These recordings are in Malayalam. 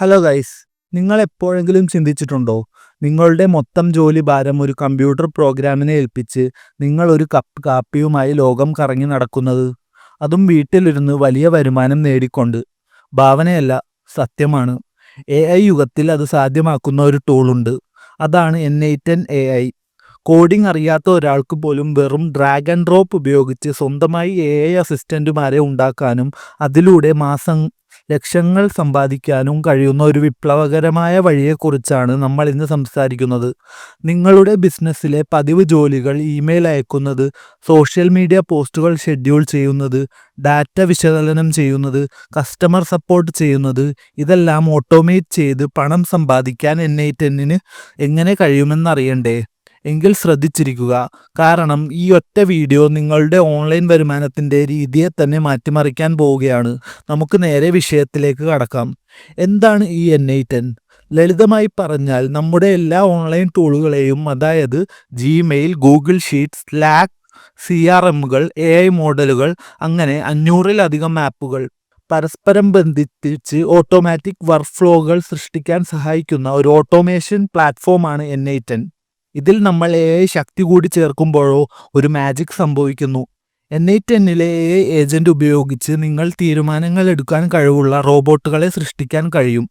ഹലോ ഗൈസ് നിങ്ങൾ എപ്പോഴെങ്കിലും ചിന്തിച്ചിട്ടുണ്ടോ? നിങ്ങളുടെ മൊത്തം ജോലി ഭാരം ഒരു കമ്പ്യൂട്ടർ പ്രോഗ്രാമിനെ ഏൽപ്പിച്ച് നിങ്ങൾ ഒരു കപ്പ് കാപ്പിയുമായി ലോകം കറങ്ങി നടക്കുന്നത്? അതും വീട്ടിലിരുന്ന് വലിയ വരുമാനം നേടിക്കൊണ്ട്. ഭാവനയല്ല സത്യമാണ്. എ ഐ യുഗത്തിൽ അത് സാധ്യമാക്കുന്ന ഒരു ടൂളുണ്ട് അതാണ് N eight N A I coding അറിയാത്ത ഒരാൾക്ക് പോലും വെറും ഡ്രാഗ് ആൻഡ് ഡ്രോപ്പ് ഉപയോഗിച്ച് സ്വന്തമായി എ ഐ അസിസ്റ്റന്റുമാരെ ഉണ്ടാക്കാനും അതിലൂടെ മാസം ലക്ഷങ്ങൾ സമ്പാദിക്കാനും കഴിയുന്ന ഒരു വിപ്ലവകരമായ വഴിയെക്കുറിച്ചാണ് നമ്മൾ ഇന്ന് സംസാരിക്കുന്നത്. നിങ്ങളുടെ ബിസിനസ്സിലെ പതിവ് ജോലികൾ ഇമെയിൽ അയക്കുന്നത് സോഷ്യൽ മീഡിയ പോസ്റ്റുകൾ ഷെഡ്യൂൾ ചെയ്യുന്നത് ഡാറ്റ വിശകലനം ചെയ്യുന്നത് കസ്റ്റമർ സപ്പോർട്ട് ചെയ്യുന്നത് ഇതെല്ലാം ഓട്ടോമേറ്റ് ചെയ്ത് പണം സമ്പാദിക്കാൻ എൻ ഐ ടെന്നിന് എങ്ങനെ കഴിയുമെന്നറിയണ്ടേ? എങ്കിൽ ശ്രദ്ധിച്ചിരിക്കുക. കാരണം ഈ ഒറ്റ വീഡിയോ നിങ്ങളുടെ ഓൺലൈൻ വരുമാനത്തിന്റെ രീതിയെ തന്നെ മാറ്റിമറിക്കാൻ പോവുകയാണ്. നമുക്ക് നേരെ വിഷയത്തിലേക്ക് കടക്കാം. എന്താണ് ഈ എൻ ഐ ടെൻ ലളിതമായി പറഞ്ഞാൽ നമ്മുടെ എല്ലാ ഓൺലൈൻ ടൂളുകളെയും അതായത് Gmail Google sheet Slack C R എമ്മുകൾ A I മോഡലുകൾ അങ്ങനെ അഞ്ഞൂറിലധികം ആപ്പുകൾ പരസ്പരം ബന്ധിപ്പിച്ച് ഓട്ടോമാറ്റിക് വർക്ക് ഫ്ലോകൾ സൃഷ്ടിക്കാൻ സഹായിക്കുന്ന ഒരു ഓട്ടോമേഷൻ പ്ലാറ്റ്ഫോമാണ് എൻ ഐ ടെൻ ഇതിൽ നമ്മൾ എ ഐ ശക്തി കൂടി ചേർക്കുമ്പോഴോ ഒരു മാജിക് സംഭവിക്കുന്നു. എൻ ഐ ടെന്നിലെ എ ഐ ഏജന്റ് ഉപയോഗിച്ച് നിങ്ങൾ തീരുമാനങ്ങൾ എടുക്കാൻ കഴിവുള്ള റോബോട്ടുകളെ സൃഷ്ടിക്കാൻ കഴിയും.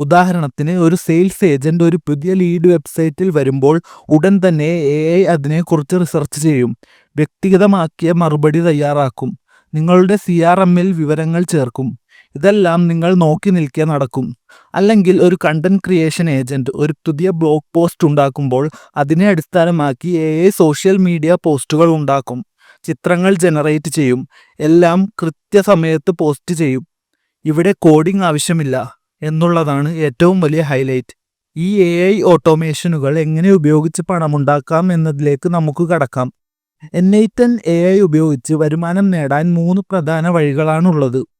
ഉദാഹരണത്തിന് ഒരു സെയിൽസ് ഏജന്റ് ഒരു പുതിയ ലീഡ് വെബ്സൈറ്റിൽ വരുമ്പോൾ ഉടൻ തന്നെ എ ഐ അതിനെക്കുറിച്ച് റിസർച്ച് ചെയ്യും. വ്യക്തിഗതമാക്കിയ മറുപടി തയ്യാറാക്കും. നിങ്ങളുടെ സി ആർ എമ്മിൽ വിവരങ്ങൾ ചേർക്കും. ഇതെല്ലാം നിങ്ങൾ നോക്കി നിൽക്കേ നടക്കും. അല്ലെങ്കിൽ ഒരു കണ്ടന്റ് ക്രിയേഷൻ ഏജന്റ് ഒരു പുതിയ ബ്ലോഗ് പോസ്റ്റ് ഉണ്ടാക്കുമ്പോൾ അതിനെ അടിസ്ഥാനമാക്കി എ സോഷ്യൽ മീഡിയ പോസ്റ്റുകൾ ഉണ്ടാക്കും. ചിത്രങ്ങൾ ജനറേറ്റ് ചെയ്യും. എല്ലാം കൃത്യസമയത്ത് പോസ്റ്റ് ചെയ്യും. ഇവിടെ കോഡിംഗ് ആവശ്യമില്ല എന്നുള്ളതാണ് ഏറ്റവും വലിയ ഹൈലൈറ്റ് ഈ എ ഐ ഓട്ടോമേഷനുകൾ എങ്ങനെ ഉപയോഗിച്ച് പണമുണ്ടാക്കാം എന്നതിലേക്ക് നമുക്ക് കടക്കാം. N eight N A I ഉപയോഗിച്ച് വരുമാനം നേടാൻ മൂന്ന് പ്രധാന വഴികളാണുള്ളത്.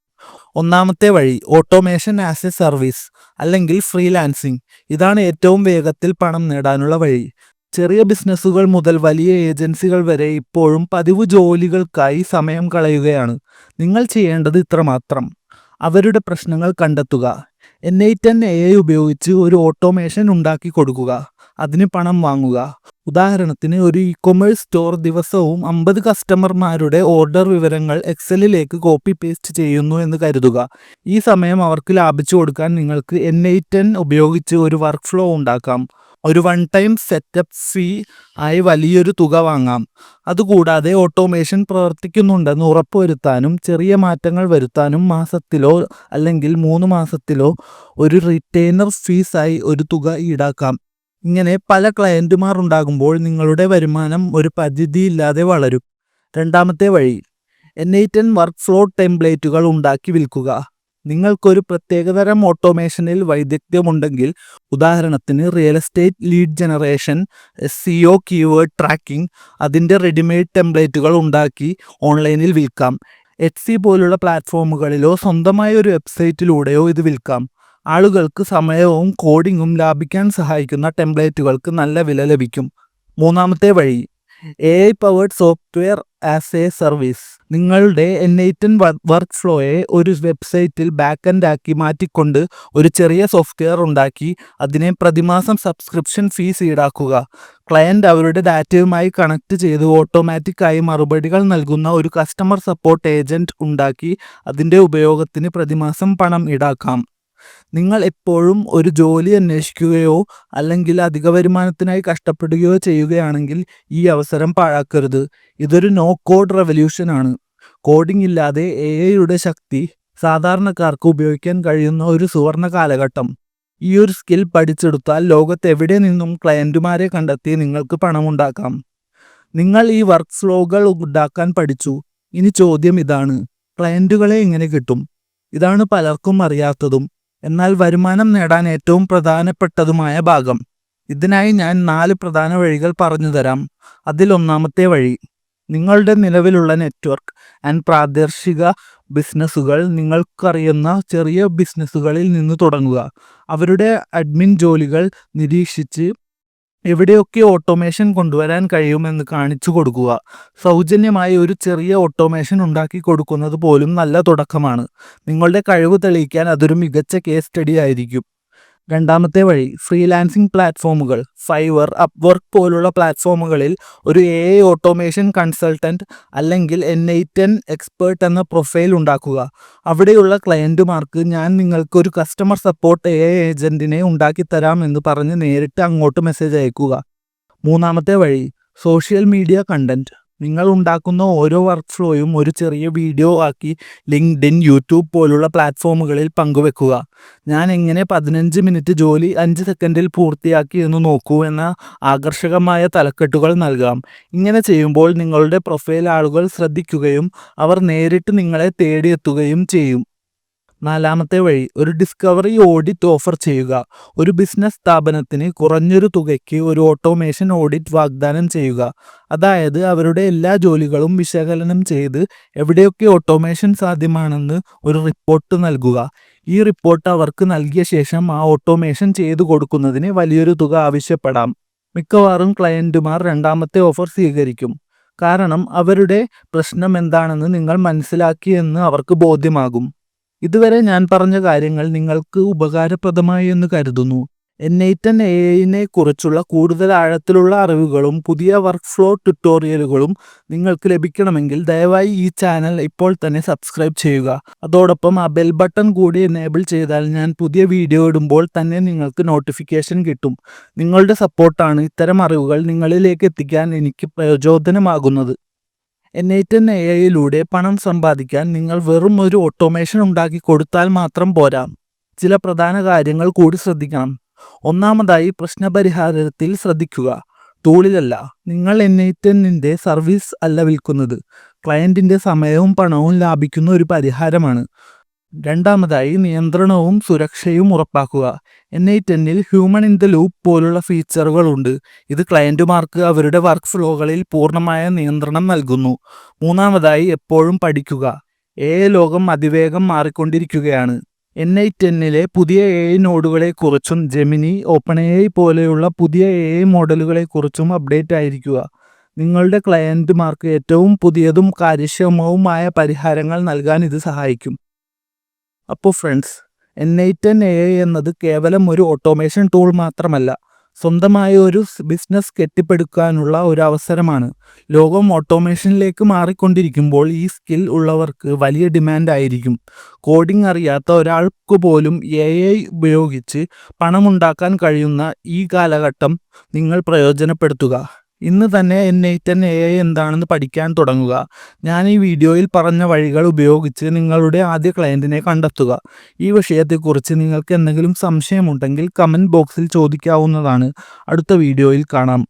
ഒന്നാമത്തെ വഴി ഓട്ടോമേഷൻ ആസ് എ സർവീസ് അല്ലെങ്കിൽ ഫ്രീലാൻസിംഗ് ഇതാണ് ഏറ്റവും വേഗത്തിൽ പണം നേടാനുള്ള വഴി. ചെറിയ ബിസിനസ്സുകൾ മുതൽ വലിയ ഏജൻസികൾ വരെ ഇപ്പോഴും പതിവ് ജോലികൾക്കായി സമയം കളയുകയാണ്. നിങ്ങൾ ചെയ്യേണ്ടത് ഇത്രമാത്രം. അവരുടെ പ്രശ്നങ്ങൾ കണ്ടെത്തുക. എൻ ഐ ടെൻ എ ഉപയോഗിച്ച് ഒരു ഓട്ടോമേഷൻ ഉണ്ടാക്കി കൊടുക്കുക. അതിന് പണം വാങ്ങുക. ഉദാഹരണത്തിന് ഒരു ഇ കൊമേഴ്സ് സ്റ്റോർ ദിവസവും അമ്പത് കസ്റ്റമർമാരുടെ ഓർഡർ വിവരങ്ങൾ എക്സലിലേക്ക് കോപ്പി പേസ്റ്റ് ചെയ്യുന്നു എന്ന് കരുതുക. ഈ സമയം അവർക്ക് ലാഭിച്ചു കൊടുക്കാൻ നിങ്ങൾക്ക് എൻ ഐ ടെൻ ഉപയോഗിച്ച് ഒരു വർക്ക് ഫ്ലോ ഉണ്ടാക്കാം. ഒരു വൺ ടൈം സെറ്റപ്പ് ഫീ ആയി വലിയൊരു തുക വാങ്ങാം. അതുകൂടാതെ ഓട്ടോമേഷൻ പ്രവർത്തിക്കുന്നുണ്ടെന്ന് ഉറപ്പുവരുത്താനും ചെറിയ മാറ്റങ്ങൾ വരുത്താനും മാസത്തിലോ അല്ലെങ്കിൽ മൂന്ന് മാസത്തിലോ ഒരു റിറ്റെയ്നർ ഫീസായി ഒരു തുക ഈടാക്കാം. ഇങ്ങനെ പല ക്ലയന്റുമാർ ഉണ്ടാകുമ്പോൾ നിങ്ങളുടെ വരുമാനം ഒരു പരിധിയില്ലാതെ വളരും. രണ്ടാമത്തെ വഴി N I ten workflow ടെംപ്ലേറ്റുകൾ ഉണ്ടാക്കി വിൽക്കുക. നിങ്ങൾക്കൊരു പ്രത്യേകതരം ഓട്ടോമേഷനിൽ വൈദഗ്ധ്യമുണ്ടെങ്കിൽ ഉദാഹരണത്തിന് real estate lead generation SEO keyword tracking അതിന്റെ റെഡിമെയ്ഡ് ടെംപ്ലേറ്റുകൾ ഉണ്ടാക്കി ഓൺലൈനിൽ വിൽക്കാം. എച്ച് പോലുള്ള പ്ലാറ്റ്ഫോമുകളിലോ സ്വന്തമായ ഒരു വെബ്സൈറ്റിലൂടെയോ ഇത് വിൽക്കാം. ആളുകൾക്ക് സമയവും കോഡിങ്ങും ലാഭിക്കാൻ സഹായിക്കുന്ന ടെംപ്ലേറ്റുകൾക്ക് നല്ല വില ലഭിക്കും. മൂന്നാമത്തെ വഴി A I powered software as a service നിങ്ങളുടെ എൻ ഐറ്റൻ വർക്ക് ഫ്ലോയെ ഒരു വെബ്സൈറ്റിൽ ബാക്ക് ആക്കി മാറ്റിക്കൊണ്ട് ഒരു ചെറിയ സോഫ്റ്റ്വെയർ ഉണ്ടാക്കി അതിനെ പ്രതിമാസം സബ്സ്ക്രിപ്ഷൻ ഫീസ് ഈടാക്കുക. ക്ലയന്റ് അവരുടെ ഡാറ്റയുമായി കണക്ട് ചെയ്ത് ഓട്ടോമാറ്റിക്കായി മറുപടികൾ നൽകുന്ന ഒരു കസ്റ്റമർ സപ്പോർട്ട് ഏജന്റ് ഉണ്ടാക്കി അതിന്റെ ഉപയോഗത്തിന് പ്രതിമാസം പണം ഈടാക്കാം. നിങ്ങൾ എപ്പോഴും ഒരു ജോലി അന്വേഷിക്കുകയോ അല്ലെങ്കിൽ അധിക വരുമാനത്തിനായി കഷ്ടപ്പെടുകയോ ചെയ്യുകയാണെങ്കിൽ ഈ അവസരം പാഴാക്കരുത്. ഇതൊരു നോ കോഡ് റെവല്യൂഷനാണ് കോഡിംഗ് ഇല്ലാതെ എ ഐയുടെ ശക്തി സാധാരണക്കാർക്ക് ഉപയോഗിക്കാൻ കഴിയുന്ന ഒരു സുവർണ കാലഘട്ടം. ഈ ഒരു സ്കിൽ പഠിച്ചെടുത്താൽ ലോകത്ത് എവിടെ നിന്നും ക്ലയന്റുമാരെ കണ്ടെത്തി നിങ്ങൾക്ക് പണമുണ്ടാക്കാം. നിങ്ങൾ ഈ വർക്ക് ഫ്ലോകൾ ഉണ്ടാക്കാൻ പഠിച്ചു. ഇനി ചോദ്യം ഇതാണ്. ക്ലയന്റുകളെ എങ്ങനെ കിട്ടും? ഇതാണ് പലർക്കും അറിയാത്തതും. എന്നാൽ വരുമാനം നേടാൻ ഏറ്റവും പ്രധാനപ്പെട്ടതുമായ ഭാഗം. ഇതിനായി ഞാൻ നാല് പ്രധാന വഴികൾ പറഞ്ഞു തരാം. അതിലൊന്നാമത്തെ വഴി നിങ്ങളുടെ നിലവിലുള്ള നെറ്റ്വർക്ക് ആൻഡ് പ്രാദേശിക ബിസിനസ്സുകൾ നിങ്ങൾക്കറിയുന്ന ചെറിയ ബിസിനസ്സുകളിൽ നിന്ന് തുടങ്ങുക. അവരുടെ അഡ്മിൻ ജോലികൾ നിരീക്ഷിച്ച് എവിടെയൊക്കെ ഓട്ടോമേഷൻ കൊണ്ടുവരാൻ കഴിയുമെന്ന് കാണിച്ചു കൊടുക്കുക. സൗജന്യമായി ഒരു ചെറിയ ഓട്ടോമേഷൻ ഉണ്ടാക്കി കൊടുക്കുന്നത് പോലും നല്ല തുടക്കമാണ്. നിങ്ങളുടെ കഴിവ് തെളിയിക്കാൻ അതൊരു മികച്ച കേസ് സ്റ്റഡി ആയിരിക്കും. രണ്ടാമത്തെ വഴി ഫ്രീലാൻസിംഗ് പ്ലാറ്റ്ഫോമുകൾ ഫൈവർ അപ്വർക്ക് പോലുള്ള പ്ലാറ്റ്ഫോമുകളിൽ ഒരു എ ഐ ഓട്ടോമേഷൻ കൺസൾട്ടന്റ് അല്ലെങ്കിൽ എൻ ഐ ടെൻ എക്സ്പേർട്ട് എന്ന പ്രൊഫൈൽ ഉണ്ടാക്കുക. അവിടെയുള്ള ക്ലയന്റുമാർക്ക് ഞാൻ നിങ്ങൾക്ക് ഒരു കസ്റ്റമർ സപ്പോർട്ട് എ ഐ ഏജന്റിനെ ഉണ്ടാക്കി തരാം എന്ന് പറഞ്ഞ് നേരിട്ട് അങ്ങോട്ട് മെസ്സേജ് അയക്കുക. മൂന്നാമത്തെ വഴി സോഷ്യൽ മീഡിയ കണ്ടന്റ് നിങ്ങൾ ഉണ്ടാക്കുന്ന ഓരോ വർക്ക് ഫ്ലോയും ഒരു ചെറിയ വീഡിയോ ആക്കി ലിങ്ക്ഡിൻ യൂട്യൂബ് പോലുള്ള പ്ലാറ്റ്ഫോമുകളിൽ പങ്കുവെക്കുക. ഞാൻ എങ്ങനെ പതിനഞ്ച് മിനിറ്റ് ജോലി അഞ്ച് സെക്കൻഡിൽ പൂർത്തിയാക്കി എന്ന് നോക്കൂ എന്ന ആകർഷകമായ തലക്കെട്ടുകൾ നൽകാം. ഇങ്ങനെ ചെയ്യുമ്പോൾ നിങ്ങളുടെ പ്രൊഫൈൽ ആളുകൾ ശ്രദ്ധിക്കുകയും അവർ നേരിട്ട് നിങ്ങളെ തേടിയെത്തുകയും ചെയ്യും. നാലാമത്തെ വഴി ഒരു ഡിസ്കവറി ഓഡിറ്റ് ഓഫർ ചെയ്യുക. ഒരു ബിസിനസ് സ്ഥാപനത്തിന് കുറഞ്ഞൊരു തുകയ്ക്ക് ഒരു ഓട്ടോമേഷൻ ഓഡിറ്റ് വാഗ്ദാനം ചെയ്യുക. അതായത് അവരുടെ എല്ലാ ജോലികളും വിശകലനം ചെയ്ത് എവിടെയൊക്കെ ഓട്ടോമേഷൻ സാധ്യമാണെന്ന് ഒരു റിപ്പോർട്ട് നൽകുക. ഈ റിപ്പോർട്ട് അവർക്ക് നൽകിയ ശേഷം ആ ഓട്ടോമേഷൻ ചെയ്തു കൊടുക്കുന്നതിന് വലിയൊരു തുക ആവശ്യപ്പെടാം. മിക്കവാറും ക്ലയന്റുമാർ രണ്ടാമത്തെ ഓഫർ സ്വീകരിക്കും. കാരണം അവരുടെ പ്രശ്നം എന്താണെന്ന് നിങ്ങൾ മനസ്സിലാക്കിയെന്ന് അവർക്ക് ബോധ്യമാകും. ഇതുവരെ ഞാൻ പറഞ്ഞ കാര്യങ്ങൾ നിങ്ങൾക്ക് ഉപകാരപ്രദമായി എന്ന് കരുതുന്നു. എന്നേറ്റൻ എ ഐനെ കുറിച്ചുള്ള കൂടുതൽ ആഴത്തിലുള്ള അറിവുകളും പുതിയ വർക്ക് ഫ്ലോ ട്യൂട്ടോറിയലുകളും നിങ്ങൾക്ക് ലഭിക്കണമെങ്കിൽ ദയവായി ഈ ചാനൽ ഇപ്പോൾ തന്നെ സബ്സ്ക്രൈബ് ചെയ്യുക. അതോടൊപ്പം ആ ബെൽ ബട്ടൺ കൂടി എനേബിൾ ചെയ്താൽ ഞാൻ പുതിയ വീഡിയോ ഇടുമ്പോൾ തന്നെ നിങ്ങൾക്ക് നോട്ടിഫിക്കേഷൻ കിട്ടും. നിങ്ങളുടെ സപ്പോർട്ടാണ് ഇത്തരം അറിവുകൾ നിങ്ങളിലേക്ക് എത്തിക്കാൻ എനിക്ക് പ്രചോദനമാകുന്നത് എന്നേറ്റൻ എ ഐയിലൂടെ പണം സമ്പാദിക്കാൻ നിങ്ങൾ വെറും ഒരു ഓട്ടോമേഷൻ ഉണ്ടാക്കി കൊടുത്താൽ മാത്രം പോരാ. ചില പ്രധാന കാര്യങ്ങൾ കൂടി ശ്രദ്ധിക്കണം. ഒന്നാമതായി പ്രശ്നപരിഹാരത്തിൽ ശ്രദ്ധിക്കുക. ടൂളിലല്ല നിങ്ങൾ എന്നേറ്റനിന്റെ സർവീസ് അല്ല വിൽക്കുന്നത്. ക്ലയന്റിന്റെ സമയവും പണവും ലാഭിക്കുന്ന ഒരു പരിഹാരമാണ്. രണ്ടാമതായി നിയന്ത്രണവും സുരക്ഷയും ഉറപ്പാക്കുക. എൻ ഐ ടെന്നിൽ ഹ്യൂമൻ ഇൻ ദ ലൂപ്പ് പോലുള്ള ഫീച്ചറുകളുണ്ട് ഇത് ക്ലയന്റുമാർക്ക് അവരുടെ വർക്ക് ഫ്ലോകളിൽ പൂർണമായ നിയന്ത്രണം നൽകുന്നു. മൂന്നാമതായി എപ്പോഴും പഠിക്കുക. എ ലോകം അതിവേഗം മാറിക്കൊണ്ടിരിക്കുകയാണ്. എൻ ഐ ടെന്നിലെ പുതിയ എ ഐ നോഡുകളെക്കുറിച്ചും ജെമിനി ഓപ്പൺ എ ഐ പോലെയുള്ള പുതിയ എ ഐ മോഡലുകളെക്കുറിച്ചും അപ്ഡേറ്റ് ആയിരിക്കുക. നിങ്ങളുടെ ക്ലയന്റുമാർക്ക് ഏറ്റവും പുതിയതും കാര്യക്ഷമവുമായ പരിഹാരങ്ങൾ നൽകാൻ ഇത് സഹായിക്കും. അപ്പോൾ ഫ്രണ്ട്സ് എൻ ഐ എ എന്നത് കേവലം ഒരു ഓട്ടോമേഷൻ ടൂൾ മാത്രമല്ല സ്വന്തമായ ഒരു ബിസിനസ് കെട്ടിപ്പടുക്കാനുള്ള ഒരു അവസരമാണ് ലോകം ഓട്ടോമേഷനിലേക്ക് മാറിക്കൊണ്ടിരിക്കുമ്പോൾ ഈ സ്കിൽ ഉള്ളവർക്ക് വലിയ ഡിമാൻഡ് ആയിരിക്കും. കോഡിംഗ് അറിയാത്ത ഒരാൾക്ക് പോലും എ ഐ ഉപയോഗിച്ച് പണമുണ്ടാക്കാൻ കഴിയുന്ന ഈ കാലഘട്ടം നിങ്ങൾ പ്രയോജനപ്പെടുത്തുക. ഇന്ന് തന്നെ N eight N A I എന്താണെന്ന് പഠിക്കാൻ തുടങ്ങുക. ഞാൻ ഈ വീഡിയോയിൽ പറഞ്ഞ വഴികൾ ഉപയോഗിച്ച് നിങ്ങളുടെ ആദ്യ ക്ലയന്റിനെ കണ്ടെത്തുക. ഈ വിഷയത്തെക്കുറിച്ച് നിങ്ങൾക്ക് എന്തെങ്കിലും സംശയമുണ്ടെങ്കിൽ കമന്റ് ബോക്സിൽ ചോദിക്കാവുന്നതാണ്. അടുത്ത വീഡിയോയിൽ കാണാം.